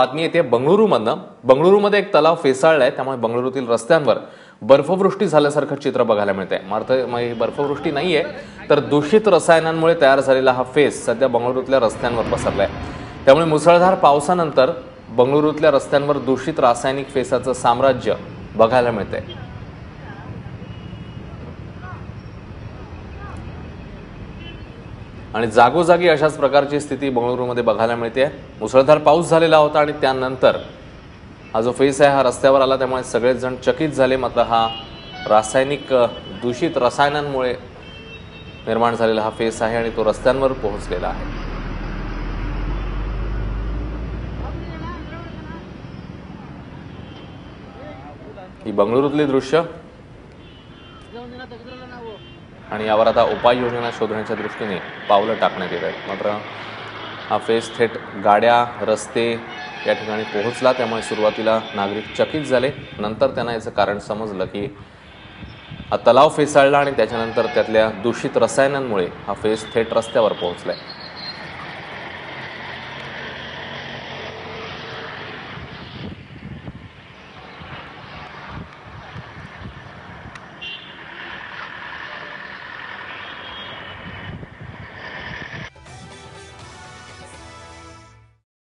बातमी येते बंगळुरूमधनं. बंगळुरूमध्ये एक तलाव फेसाळला आहे त्यामुळे बंगळुरूतील रस्त्यांवर बर्फवृष्टी झाल्यासारखं चित्र बघायला मिळतंय. मात्र मग ही बर्फवृष्टी नाही आहे तर दूषित रसायनांमुळे तयार झालेला हा फेस सध्या बंगळुरूतल्या रस्त्यांवर पसरला आहे त्यामुळे मुसळधार पावसानंतर बंगळुरूतल्या रस्त्यांवर दूषित रासायनिक फेसाचं साम्राज्य बघायला मिळतंय. आणि जागोजागी अशाच प्रकारची स्थिती बंगळुरूमध्ये बघायला मिळते. मुसळधार पाऊस झालेला होता आणि त्यानंतर हा जो फेस आहे हा रस्त्यावर आला त्यामुळे सगळेच जण चकित झाले. मात्र हा रासायनिक दूषित रसायनांमुळे निर्माण झालेला हा फेस आहे आणि तो रस्त्यांवर पोहोचलेला आहे. ही बंगळुरूतली दृश्य आणि यावर आता उपाययोजना शोधण्याच्या दृष्टीने पावलं टाकण्यात येत आहेत. मात्र हा फेस थेट गाड्या रस्ते या ठिकाणी पोहोचला त्यामुळे सुरुवातीला नागरिक चकित झाले. नंतर त्यांना याचं कारण समजलं की हा तलाव फेसाळला आणि त्याच्यानंतर त्यातल्या दूषित रसायनांमुळे हा फेस थेट रस्त्यावर पोहोचलाय.